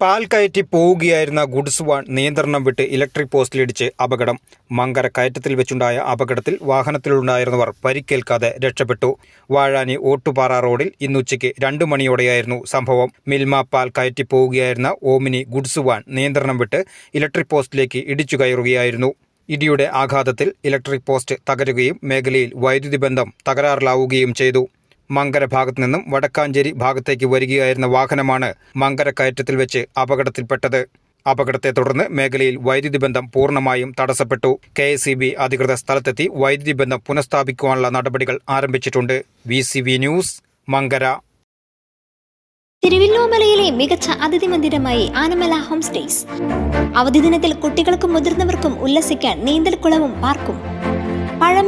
പാൽ കയറ്റി പോവുകയായിരുന്ന ഗുഡ്സ് വാൻ നിയന്ത്രണം വിട്ട് ഇലക്ട്രിക് പോസ്റ്റിലിടിച്ച് അപകടം. മങ്കര കയറ്റത്തിൽ വെച്ചുണ്ടായ അപകടത്തിൽ വാഹനത്തിലുണ്ടായിരുന്നവർ പരിക്കേൽക്കാതെ രക്ഷപ്പെട്ടു. വാഴാനി ഓട്ടുപാറ റോഡിൽ ഇന്നുച്ചയ്ക്ക് രണ്ടു മണിയോടെയായിരുന്നു സംഭവം. മിൽമ പാൽ കയറ്റി പോവുകയായിരുന്ന ഓമിനി ഗുഡ്സ് വാൻ നിയന്ത്രണം വിട്ട് ഇലക്ട്രിക് പോസ്റ്റിലേക്ക് ഇടിച്ചു കയറുകയായിരുന്നു. ഇടിയുടെ ആഘാതത്തിൽ ഇലക്ട്രിക് പോസ്റ്റ് തകരുകയും മേഖലയിൽ വൈദ്യുതി ബന്ധം തകരാറിലാവുകയും ചെയ്തു. മങ്കര ഭാഗത്തു നിന്നും വടക്കാഞ്ചേരി ഭാഗത്തേക്ക് വരികയായിരുന്ന വാഹനമാണ് മങ്കര കയറ്റത്തിൽ വെച്ച് അപകടത്തിൽപ്പെട്ടത്. അപകടത്തെ തുടർന്ന് മേഖലയിൽ വൈദ്യുതി ബന്ധം പൂർണമായും തടസ്സപ്പെട്ടു. കെ എസ് ബി അധികൃതർ സ്ഥലത്തെത്തി വൈദ്യുതി ബന്ധം പുനഃസ്ഥാപിക്കുവാനുള്ള നടപടികൾ ആരംഭിച്ചിട്ടുണ്ട്. V news Mankara. തിരുവല്ലോമലയിലെ മികച്ച അതിഥി മന്ദിരമായി ആനമല ഹോം സ്റ്റേസ്. അവധി ദിനത്തിൽ കുട്ടികൾക്കും മുതിർന്നവർക്കും ഉല്ലസിക്കാൻ നീന്തൽക്കുളവും പാർക്കും.